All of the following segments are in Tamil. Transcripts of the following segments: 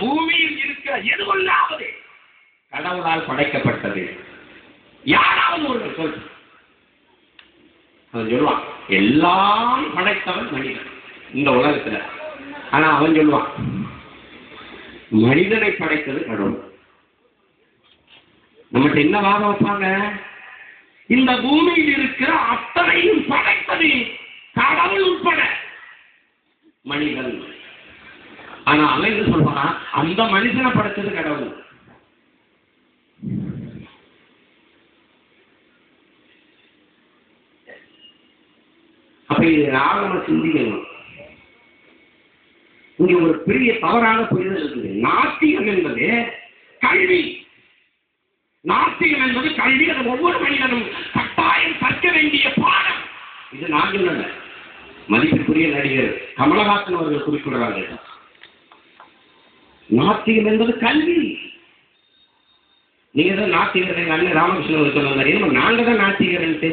பூமியில் இருக்கிற எது ஒன்றாவது கடவுளால் படைக்கப்பட்டது. யாராவது ஒருவர் சொல் அவன் சொல்லுவான் எல்லாம் படைத்தவன் மனிதன். இந்த உலகத்துல. ஆனா அவன் சொல்லுவான் மனிதனை படைத்தது கடவுள். நம்மகிட்ட என்ன வாதம் வைப்பாங்க? இந்த பூமியில் இருக்கிற அத்தனையும் படைத்தது கடவுள் உட்பட மனிதன். ஆனா அவன் என்ன சொல்றான் அந்த மனுஷனை படைச்சது கடவுள். அப்ப இது ஆழமா சிந்திக்கணும் இங்க ஒரு பெரிய தவறான புரிதல் இருக்குது. நாத்திகம் என்பது கல்வி. நாத்திகம் என்பது கல்வி. அது ஒவ்வொரு மனிதனும் கட்டாயம் கற்க வேண்டிய பாடம். இது நான் சொல்லல மதிப்பிற்குரிய நடிகர் கமலஹாசன் அவர்கள் குறிப்பிடுறார்கள் நாத்திகம் என்பது கல்வி. நீங்க தான் நாத்திகர் அண்ணன் ராமகிருஷ்ணன் சொன்ன மாதிரி. நம்ம நாங்க தான் நாத்திகர்ன்ட்டு.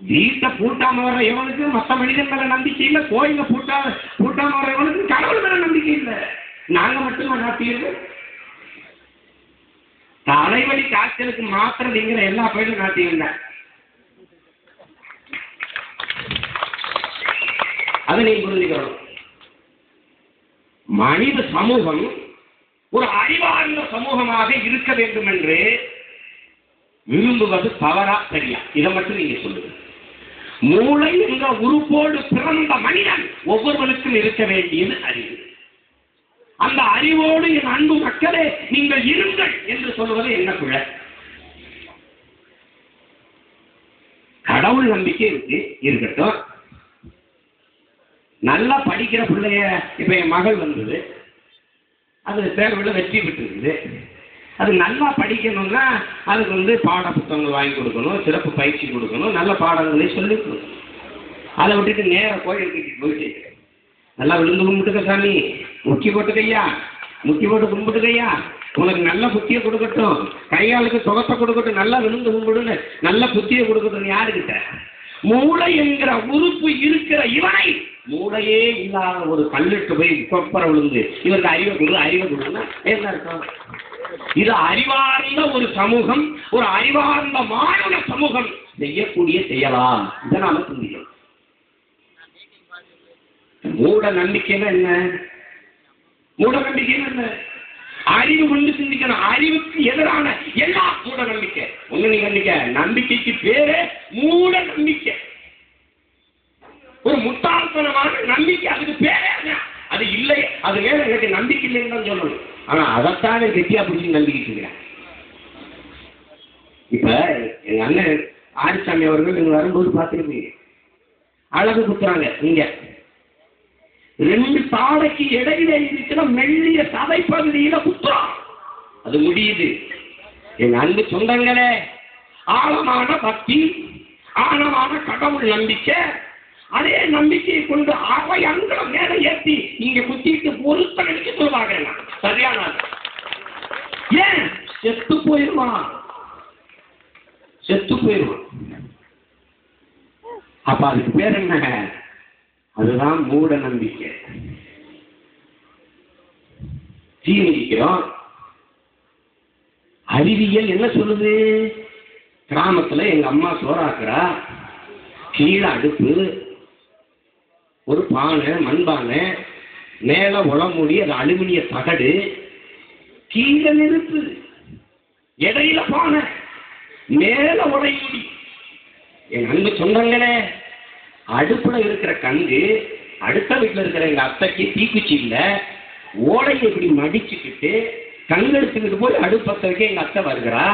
வீட்டை பூட்டாம வர்ற எவனுக்கு மற்ற மனிதன் மேல நம்பிக்கை இல்லை கோயில பூட்டா பூட்டாம வர்ற எவனுக்கு கடவுள் மேல நம்பிக்கை இல்லை. நாங்க மட்டும் நாத்திகர்கள்? தலைவலி காய்ச்சலுக்கு மாத்திரம் நீங்க எல்லா பயிலும் நாத்திகங்க அதை நீங்க புரிஞ்சுக்கணும். மனித சமூகம் ஒரு அறிவார்ந்த சமூகமாக இருக்க வேண்டும் என்று விரும்புவது தவறா சரியா? இதை மட்டும் நீங்க சொல்லுங்க. மூளை என்ற உறுப்போடு பிறந்த மனிதன் ஒவ்வொருவனுக்கும் இருக்க வேண்டியது அறிவு. அந்த அறிவோடு என் அன்பு மக்களே நீங்கள் இருங்கள் என்று சொல்வது என்ன குழ? கடவுள் நம்பிக்கை இருக்கு இருக்கட்டும். நல்லா படிக்கிற பிள்ளைய இப்ப என் மகள் வந்தது. அது தேர்வில் வெற்றி பெற்றிருக்குது. அது நல்லா படிக்கணும்னா அதுக்கு வந்து பாட புத்தகங்கள் வாங்கி கொடுக்கணும் சிறப்பு பயிற்சி கொடுக்கணும் நல்ல பாடங்களை சொல்லி கொடுக்கணும். அதை விட்டுட்டு நேர கோயிலுக்கு போயிட்டு நல்லா விழுந்து கும்பிட்டுக்க சாமி முக்கி போட்டுக்கையா? முக்கி போட்டு கும்பிட்டுக்கையா? உனக்கு நல்ல புத்தியை கொடுக்கட்டும். கையாளுக்கு சுகத்தை கொடுக்கட்டும். நல்லா விழுந்து கும்பிடுன்னு நல்ல புத்தியை கொடுக்கட்டும் யாருக்கிட்ட? மூளை என்கிற உறுப்பு இருக்கிற இவனை மூளையே இல்லாத ஒரு கல்லுக்கு போய் கொப்பரை விழுந்து. இவருக்கு அறிவை கொடு அறிவை கொடுன்னா என்ன இருக்கும் இது அறிவார்ந்த ஒரு சமூகம் ஒரு அறிவார்ந்த மாணவ சமூகம். செய்யக்கூடிய செய்யலாம் இதை நாம சிந்திக்கணும் மூட நம்பிக்கைன்னா என்ன? மூட நம்பிக்கைன்னா என்ன? அறிவு கொண்டு சிந்திக்கணும். அறிவுக்கு எதிரான எல்லா மூட நம்பிக்கை. ஒண்ணு நீ நம்பிக்கை நம்பிக்கைக்கு பேரு மூட நம்பிக்கை. அது மேல எனக்கு நம்பிக்கை இல்லைன்னு தான் சொல்லணும் ஆனா அதைத்தானே கெட்டியா பிடிச்சி நம்பிக்கிட்டு இருக்கிறேன். இப்ப எங்க அண்ணன் ஆரிசாமி அவர்கள் நீங்க வரும்போது பார்த்துருப்பீங்க அழகு குத்துறாங்க நீங்க ரெண்டு தாடைக்கு இடையில இருக்கிற மெல்லிய சதை பகுதியில குத்துறோம் அது முடியுது. என் அன்பு சொந்தங்களே ஆழமான பக்தி ஆழமான கடவுள் நம்பிக்கை அதே நம்பிக்கையை கொண்டு அவை அங்குலம் மேல ஏற்றி இங்க குத்திட்டு பொருத்த நினைக்க சொல்லுவாங்க சரியான ஏன்? செத்து போயிருவான் செத்து போயிருவான் அப்ப அதுக்கு பேர் என்ன? அதுதான் மூட நம்பிக்கை. தீ அறிவியல் என்ன சொல்லுது? கிராமத்துல எங்க அம்மா சோறாக்குறா. கீழே அடுப்பு. ஒரு பானை மண்பானை மேல உளமூடி அது அலுமினிய தகடு கீழே நெருப்பு இடையில பானை மேல உடைமுடி என் அன்பு சொந்தங்களே அடுப்புல இருக்கிற கங்கு அடுத்த வீட்டில் இருக்கிற எங்க அத்தைக்கு தீக்குச்சி இல்ல ஓலையை இப்படி மடிச்சுக்கிட்டு கங்கு எடுத்துக்கிட்டு போய் அடுப்பத்தருக்கு வைக்க எங்க அத்தை வருகிறா.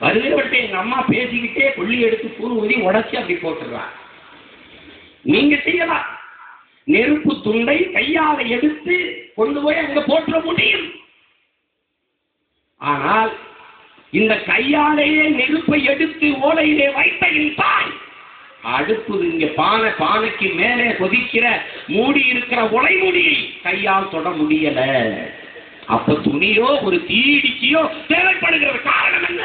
வருகிறவர்கிட்ட எங்க அம்மா பேசிக்கிட்டே கொள்ளி எடுத்து பூ ஊதி உடச்சி அப்படி போட்டுடுறான் நீங்க செய்யலாம். நெருப்பு துண்டை கையால் எடுத்து கொண்டு போய் அங்க போட்டுற முடியும். ஆனால் இந்த கையாலேயே நெருப்பை எடுத்து ஓலையிலே வைத்த தாய் அடுப்பு இங்க பானை பானைக்கு மேலே கொதிக்கிற மூடி இருக்கிற உலை மூடியை கையால் தொட முடியல. அப்ப துணியோ ஒரு தீடிக்கையோ தேவைப்படுகிற காரணம் என்ன?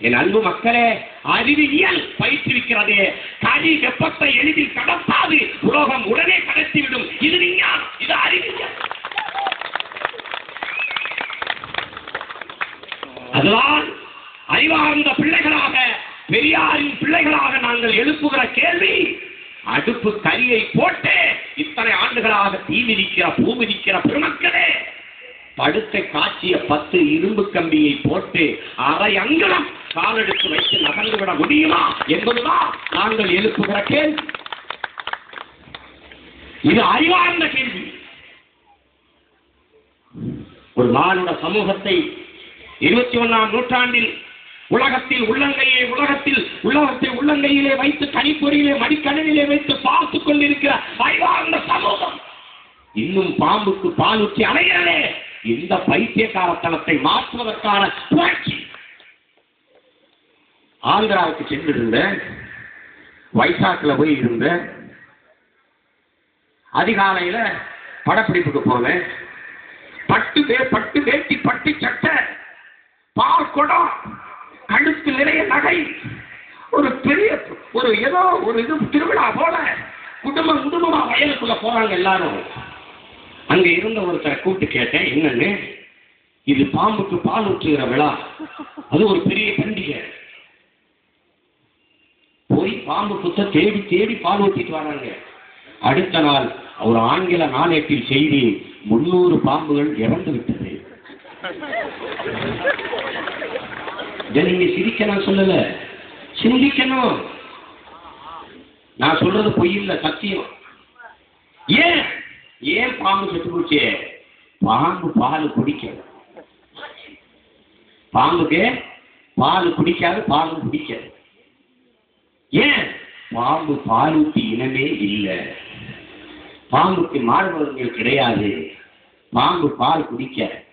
என் அன்பு மக்களே அறிவியல் பயிற்றுவிக்கிறதே. தனி வெப்பத்தை எளிதில் கடத்தாது. உலோகம் உடனே கடத்திவிடும். இது விஞ்ஞானம். இது அறிவியல் அதுதான் அறிவார்ந்த பிள்ளைகளாக பெரியாரின் பிள்ளைகளாக நாங்கள் எழுப்புகிற கேள்வி. அடுப்பு கரியை போட்டு இத்தனை ஆண்டுகளாக தீ மிதிக்கிற பூ மிதிக்கிற பெருமக்களே படுத்த காட்சிய பத்து இரும்பு கம்பியை போட்டு அரை அங்கலம் காலெடுத்து வைத்து நகர்ந்து விட முடியுமா என்பதுதான் நாங்கள் எழுப்புகிற கேள்வி இது அறிவார்ந்த கேள்வி. ஒரு மானுட சமூகத்தை இருபத்தி ஒன்னாம் நூற்றாண்டில் உலகத்தில் உள்ளங்கையிலே உலகத்தில் உலகத்தை உள்ளங்கையிலே வைத்து கணிப்பொறியிலே மடிக்கடலிலே வைத்து பார்த்துக் கொண்டிருக்கிற அறிவார்ந்த சமூகம் இன்னும் பாம்புக்கு பால் ஊற்றி அலைகிறதே இந்த பைத்தியகாரத்தனத்தை மாற்றுவதற்கான புரட்சி. ஆந்திராவுக்கு சென்றிருந்த வைசாக்கில் போய் இருந்த அதிகாலையில் படப்பிடிப்புக்கு போனேன். பட்டு வே பட்டு வேட்டி பட்டு சட்டை பால் குடம் கழுத்து நிறைய நகை ஒரு பெரிய ஒரு ஏதோ ஒரு இது திருவிழா போல குடும்பம் குடும்பமா வயலுக்குள்ள போறாங்க எல்லாரும். அங்க இருந்த ஒருத்தரை கூப்பிட்டு கேட்டேன் என்னன்னு இது பாம்புக்கு பால் ஊற்றுகிற விழா. அது ஒரு பெரிய பண்டிகை. போய் பாம்பு புத்த தேடி தேடி பால் ஊற்றிட்டு வராங்க. அடுத்த நாள் ஒரு ஆங்கில நாளேட்டில் செய்தி முன்னூறு பாம்புகள் இறந்து விட்டது. நீங்க சிரிக்க நான் சொல்லல. சிந்திக்கணும். நான் சொல்றது பொய் சத்தியம். ஏன்? ஏன் பாம்பு செத்து போச்சு? பாம்பு பால் குடிக்காது பாம்புக்கு பால் குடிக்காது பால் குடிக்காது ஏன்? பாம்பு பால் இனமே இல்லை. பாம்புக்கு மார்பகங்கள் கிடையாது. பாம்பு பால் குடிக்க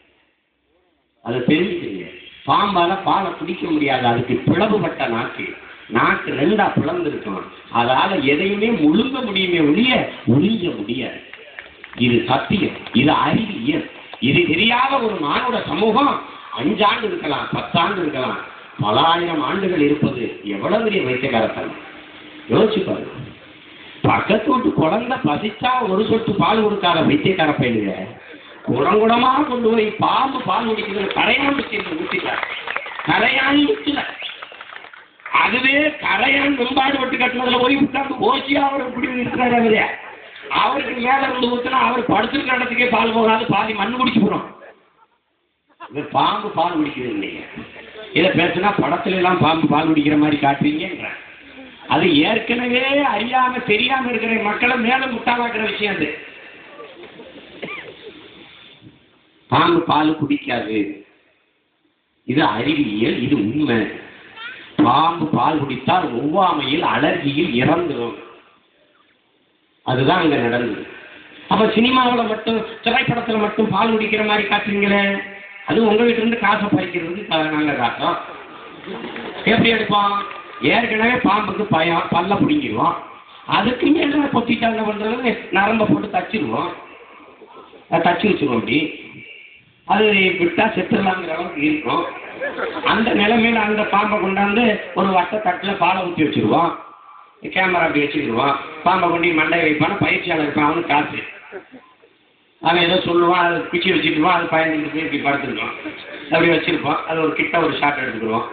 அதை தெரிஞ்சுக்கங்க. பாம்பால பாலை குடிக்க முடியாது. அதுக்கு பிளவுபட்ட நாக்கு. நாக்கு ரெண்டா பிளந்திருக்கும். அதால எதையுமே முழுங்க முடியுமே ஒழிய ஒழிஞ்ச முடியாது. இது சத்தியம் இது அறிவியல் இது தெரியாத ஒரு மானுட சமூகம் அஞ்சாண்டு இருக்கலாம் பத்தாண்டு இருக்கலாம் பல ஆயிரம் ஆண்டுகள் இருப்பது எவ்வளவு பெரிய வைத்தியகாரத்தன் யோசிச்சு பாருங்க. பக்கத்து வீட்டு குழந்தை பசிச்சா ஒரு சொட்டு பால் கொடுக்காத வைத்தியக்கார பையனுங்க குடங்குடமாக கொண்டு போய் பாம்பு பால் குடிக்கிறது கரையான் வச்சு ஊத்திட்டார். கரையான் ஊத்துல அதுவே கரையான் வெம்பாடு விட்டு கட்டினதுல போய் உட்கார்ந்து ஓசியா அவர் குடி இருக்கிறாரு அவரே. அவருக்கு மேல இருந்து ஊத்துனா அவர் படுத்துருக்க இடத்துக்கே பால் போகாது பாதி மண் குடிச்சு போறோம். இது பாம்பு பால் குடிக்கிறது இல்லைங்க. இதை பேசுனா படத்துல எல்லாம் பாம்பு பால் குடிக்கிற மாதிரி காட்டுறீங்கன்ற அது ஏற்கனவே அறியாம தெரியாம இருக்கிற மக்களை மேல முட்டாளாக்குற விஷயம் அது. பாம்பு பால் குடிக்காது. இது அறிவியல் இது உண்மை. பாம்பு பால் குடித்தால் ஒவ்வாமையில் அலர்ஜியில் இறந்துடும் அதுதான் அங்க நடந்தது. அப்ப சினிமாவில் மட்டும் திரைப்படத்தில் மட்டும் பால் குடிக்கிற மாதிரி காட்டுறீங்களே? அது உங்க வீட்டிலேருந்து காசை பறிக்கிறதுக்கு க- நாங்க காட்டுறோம். எப்படி எடுப்போம்? ஏற்கனவே பாம்புக்கு பயம் பல்ல பிடிங்கிடுவோம் அதுக்கு மேலே பொத்திட்டா என்ன பண்ணுறது நரம்ப போட்டு தச்சிடுவோம் தச்சு வச்சுருவோம் அப்படி. அது விட்டா செத்துடலாங்கிற அளவுக்கு இருக்கும். அந்த நிலைமையில அந்த பாம்பை கொண்டாந்து ஒரு வட்ட தட்டில் பாலை ஊற்றி வச்சிருவோம். கேமரா அப்படி வச்சுக்கிடுவான். பாம்பை கொண்டு மண்டை வைப்பான்? பயிற்சியாளர் இருப்பான். அவனுக்கு காசு. அவன் ஏதோ சொல்லுவான் அதை பிச்சு வச்சுக்கிடுவான் அது பயந்துட்டு போய் இப்படி படுத்துருவான் அப்படி வச்சிருப்போம் அது ஒரு கிட்ட ஒரு ஷாட் எடுத்துக்கிடுவோம்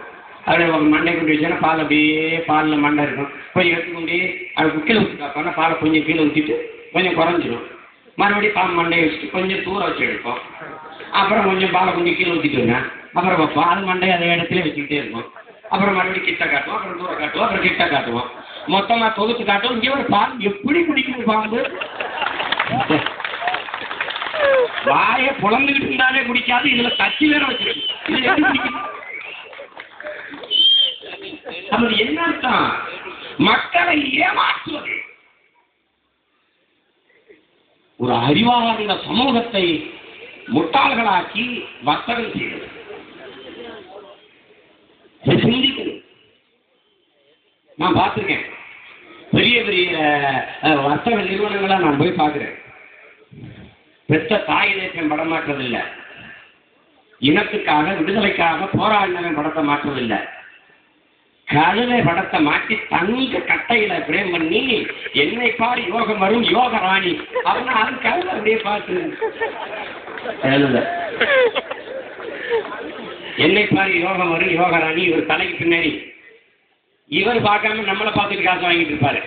அப்படியே ஒரு மண்டை கொண்டு வச்சோன்னா பால் அப்படியே பாலில் மண்டை இருக்கும். போய் எடுத்துக்கொண்டு அது கீழே ஊற்றி பார்ப்பானா பாலை கொஞ்சம் கீழே ஊற்றிட்டு கொஞ்சம் குறைஞ்சிரும். மறுபடியும் பாம்பு மண்டையை வச்சுட்டு கொஞ்சம் தூரம் வச்சு எடுப்போம் அப்புறம் கொஞ்சம் பாலை கொஞ்சம் கீழே ஊற்றிட்டுங்க அப்புறம் வைப்போம் அது மண்டையை அதே இடத்துல வச்சுக்கிட்டே இருக்கும். அப்புறம் மறுபடியும் கிட்ட காட்டுவோம் அப்புறம் தூரம் காட்டுவோம் அப்புறம் கிட்ட காட்டுவோம் மொத்தமாக தொகுத்து காட்டும். இங்கே ஒரு பாம்பு எப்படி குடிக்குது பாம்பு. வாயை புலந்துகிட்டு இருந்தாலே குடிக்காது இதுல தச்சு வேற வச்சிருக்கு. அது என்ன அர்த்தம்? மக்களை ஏமாற்றுவது. ஒரு அறிவார்ந்த சமூகத்தை முட்டாள்களாக்கி வர்த்தகம் செய்வது. சிந்திக்கணும் நான் பார்த்துருக்கேன். பெரிய பெரிய வர்த்தக நிறுவனங்களாக நான் போய் பார்க்குறேன். பெற்ற தாய் தேசம் படம் மாற்றதில்லை இனத்துக்காக விடுதலைக்காக போராடினவன் படத்தை மாற்றதில்லை கழுதை படத்தை மாற்றி தங்க கட்டையில பிரேம் பண்ணி என்னை பாரு யோகம் வரும் யோக ராணி. அப்படின்னா அது கழுதை அப்படியே பார்த்து என்னை பாரு யோகம் வரும் யோகராணி ஒரு தலைக்கு பின்னாடி. இவர் பார்க்காம நம்மளை பார்த்துட்டு காசு வாங்கிட்டு இருப்பாரு.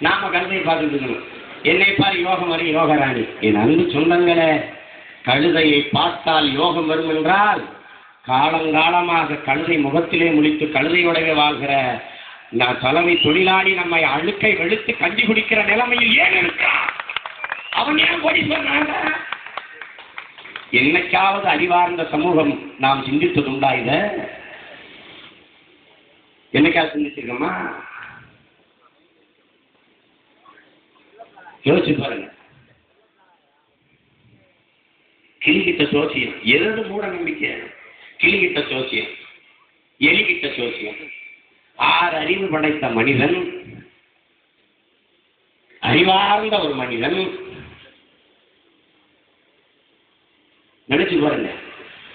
நாம கழுதையை பார்த்துட்டு இருக்கணும். என்னை பார் யோகம் வரும் யோகராணி. என் அன்பு சொந்தங்களே கழுதையை பார்த்தால் யோகம் வரும் என்றால் காலங்காலமாக கழுதை முகத்திலே முழித்து கழுதையுடைய வாழ்கிற நான் தலைமை தொழிலாளி நம்மை அழுக்கை வெளுத்து கஞ்சி குடிக்கிற நிலைமையில் ஏன் இருக்கிறான்? அவன் ஏன் போடி சொன்னாங்க என்னைக்காவது அறிவார்ந்த சமூகம் நாம் சிந்தித்ததுண்டா இதை? என்னைக்காவது சிந்திச்சிருக்கோமா? யோசிச்சு பாருங்க. கிளிகிட்ட சோசியம். எது மூட நம்பிக்கை? கிளிகிட்ட சோசியம். எலிகிட்ட சோசியம். ஆறு அறிவு படைத்த மனிதன் அறிவார்ந்த ஒரு மனிதன் நினைச்சு பாருங்க.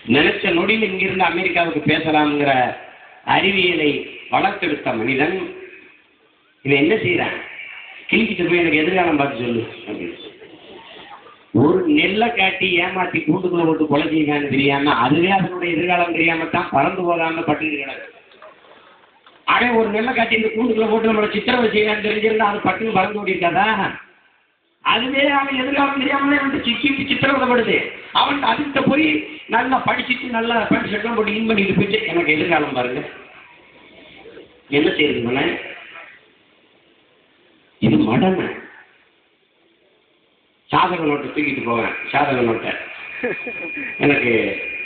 நினைச்ச நொடியில் இங்கிருந்து அமெரிக்காவுக்கு பேசலாம்ங்கிற அறிவியலை வளர்த்தெடுத்த மனிதன் இவன் என்ன செய்யறான் கிழிக்கிட்டு போய் எனக்கு எதிர்காலம் பார்த்து சொல்லு அப்படின்னு ஒரு நெல்லை காட்டி ஏமாத்தி கூண்டுக்குள்ள போட்டு கொலை செய்யான்னு தெரியாம அதுவே அதனுடைய எதிர்காலம் தெரியாம தான் பறந்து போகாம பட்டு கிடக்கு. அடே ஒரு நெல்லை காட்டி இந்த கூண்டுக்குள்ள போட்டு நம்மளை சித்திரவை செய்யலான்னு தெரிஞ்சிருந்தா அது பட்டுன்னு பறந்து ஓடி அதுவே அவன் எதிர்காலம் தெரியாமலே வந்து சிக்கி சித்திரவதப்படுது. அவன் அதுக்கிட்ட போய் நல்லா படிச்சுட்டு நல்லா படிச்சு போட்டு இன் பண்ணிட்டு போயிட்டு எனக்கு எதிர்காலம் பாருங்க. என்ன செய்யுது மன? இது மடமை. சாதக நோட்டை தூக்கிட்டு போவேன் சாதக நோட்டை எனக்கு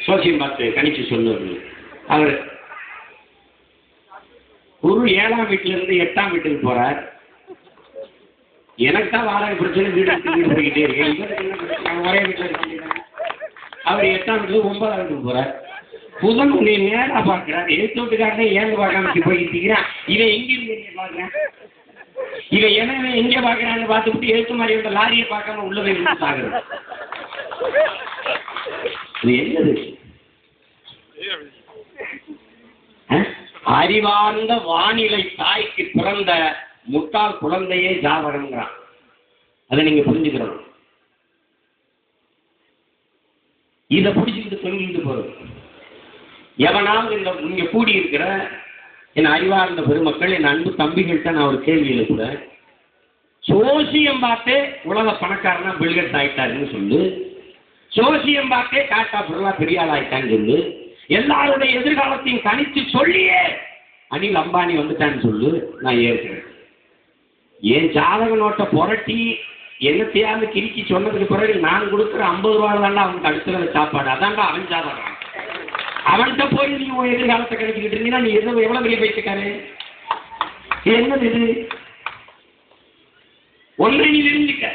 சோசியம் பார்த்து கணிச்சு சொல்லுவது அவர் குரு ஏழாம் வீட்டிலிருந்து எட்டாம் வீட்டுக்கு போறார். எனக்கு தான் வாடகை பிரச்சனை வீடு விட்டு வீடு போய்கிட்டே இருக்கேன் நான் ஒரே வீட்டில் அவர் எட்டாம் வீட்டுக்கு ஒன்பதாம் வீட்டுக்கு போறார். புதன் உன்னை நேரா பார்க்குறான் எழுத்து வீட்டுக்காரனே ஏங்க பார்க்காம இப்படி இவன் எங்க இருந்து என்ன இவன் என்ன எங்க பார்க்குறான்னு பார்த்துட்டு எழுத்து மாதிரி இந்த லாரியை பார்க்காம உள்ள போய் விழுந்து சாகுறது இது என்னது? அறிவார்ந்த வானிலை தாய்க்கு பிறந்த முட்டாள் குழந்தையே ஜாதகம்ங்கிறான் அதை நீங்க புரிஞ்சுக்கிறோம் இதை பிடிச்சிக்கிட்டு சொல்லிட்டு போறோம் எவனாவது இந்த இங்க கூடி இருக்கிற என் அறிவார்ந்த பெருமக்கள் என் அன்பு தம்பிகள்கிட்ட நான் ஒரு கேள்வி எழுப்புறேன். சோசியம் பார்த்தே உலக பணக்காரனா பில்கட் ஆயிட்டாருன்னு சொல்லு. சோசியம் பார்த்தே டாட்டா பிர்லா பெரிய ஆயிட்டான்னு சொல்லு. எல்லாருடைய எதிர்காலத்தையும் கணித்து சொல்லியே அனில் அம்பானி வந்துட்டான்னு சொல்லு நான் ஏற்கிறேன். என் ஜாதக நோட்டை புரட்டி என்னத்தையாவது கிரிக்கி சொன்னதுக்கு பிறகு நான் கொடுக்குற ஐம்பது ரூபா தாண்டா அவனுக்கு அடுத்த சாப்பாடு. அதான்டா அவன் ஜாதகம். அவன்கிட்ட போய் நீ உன் எதிர்காலத்தை கிடைச்சிக்கிட்டு இருந்தீங்கன்னா நீ எவ்வளவு எவ்வளவு பெரிய பைத்தியக்காரு? என்னது இது? ஒன்றை நீ தெரிஞ்சுக்க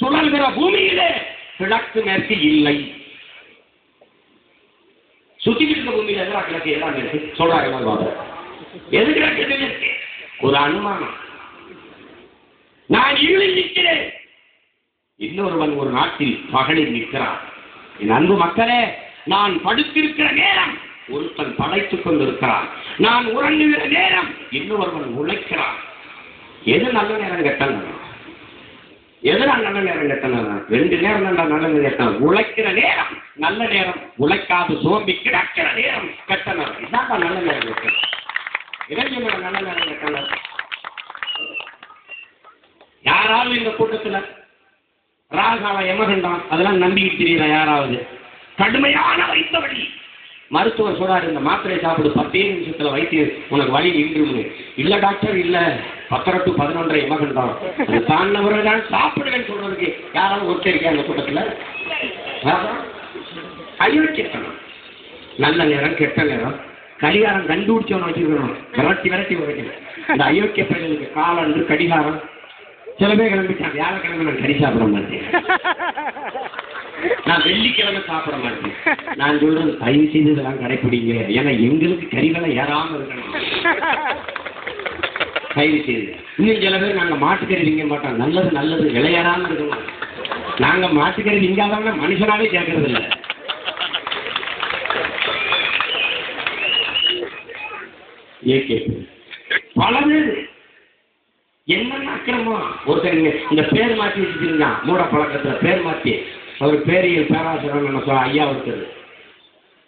சுழல்கிற பூமியிலே கிழக்கு மேற்கு இல்லை. சுத்தி இருக்க பூமியில எதிராக கிழக்கு எல்லாம் இருக்கு சொல்றாங்க எல்லாம் எது கிழக்கு எது ஒரு அனுமானம். நான் இருளில் நிற்கிறேன். இன்னொருவன் ஒரு நாட்டில் பகலில் நிற்கிறான். என் அன்பு மக்களே நான் படுத்திருக்கிற நேரம் ஒருத்தன் படைத்துக் கொண்டிருக்கிறான். நான் உறங்குகிற நேரம் இன்னொருவன் உழைக்கிறான். எது நல்ல நேரம் கெட்ட நேரம் எது நான் நல்ல நேரம் கெட்ட நேரம் ரெண்டு நேரம் தான் நல்ல நேரம் கெட்ட உழைக்கிற நேரம் நல்ல நேரம். உழைக்காது சோம்பி கிடக்கிற நேரம் கெட்ட நேரம் இதான் நல்ல நேரம் கெட்ட நேரம். நல்ல நேரம் கெட்ட நேரம் யாராவது இந்த கூட்டத்தில் ராகாவை எமகண்டான் அதெல்லாம் நம்பிக்கிட்டு தெரியல யாராவது? கடுமையான வைத்த வழி மருத்துவர் சொல்றாரு இந்த மாத்திரை சாப்பிடு பத்தே நிமிஷத்துல வைத்தியம் உனக்கு வழி நின்றும்னு இல்ல டாக்டர் இல்ல. பத்தரை டு பதினொன்றரை யமகண்டம் அது தாண்டவர்கள் தான் சாப்பிடுவேன்னு சொல்றதுக்கு யாராவது ஒருத்தர் இருக்கா அந்த கூட்டத்துல? அயோக்கியத்தனம் நல்ல நேரம் கெட்ட நேரம். கடிகாரம் கண்டுபிடிச்சவன வச்சிருக்கணும். விரட்டி விரட்டி உரைக்கணும் இந்த அயோக்கிய பையனுக்கு காலன்று கடிகாரம். சில பேர் கிளம்பிட்டான் வியாழக்கிழமை நான் கறி சாப்பிட மாட்டேன் நான் வெள்ளிக்கிழமை சாப்பிட மாட்டேன். நான் சொல்றது தயவு செய்து இதெல்லாம் கடைப்பிடிங்க. ஏன்னா எங்களுக்கு கறிகளை ஏறாம இருக்கணும். தயவு செய்து. இன்னும் சில பேர் நாங்க மாட்டுக்கறி திங்க மாட்டோம். நல்லது நல்லது. விளையாடாம இருக்கணும். நாங்க மாட்டுக்கறி திங்காதவங்க மனுஷனாவே கேட்கறது இல்லை. ஏகே பல பேர் என்னென்ன அக்கிரமம்? ஒருத்தர் இந்த பேர் மாற்றி வச்சுருந்தான் மூட பழக்கத்துல பேர் மாற்றி அவர் பேரியல் பேராசிரியர் என்ன சொல்ல ஐயா ஒருத்தர்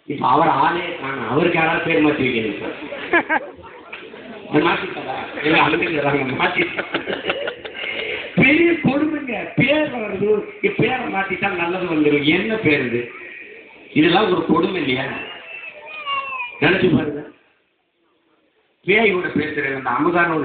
இப்போ அவர் ஆளே காணும் அவருக்கு யாராவது பேர் மாற்றி வைக்கணும் சார்? மாற்றிட்டாரா இல்லை அழுதுங்கிறாங்க மாற்றி பெரிய கொடுமைங்க. பேர் வருது பேரை மாத்திட்டா நல்லது வந்துடும் என்ன பேர் இது? இதெல்லாம் ஒரு கொடுமை இல்லையா? நினைச்சு பாருங்க. பேயோட பேசுகிறேன் அந்த அமுதான ஒரு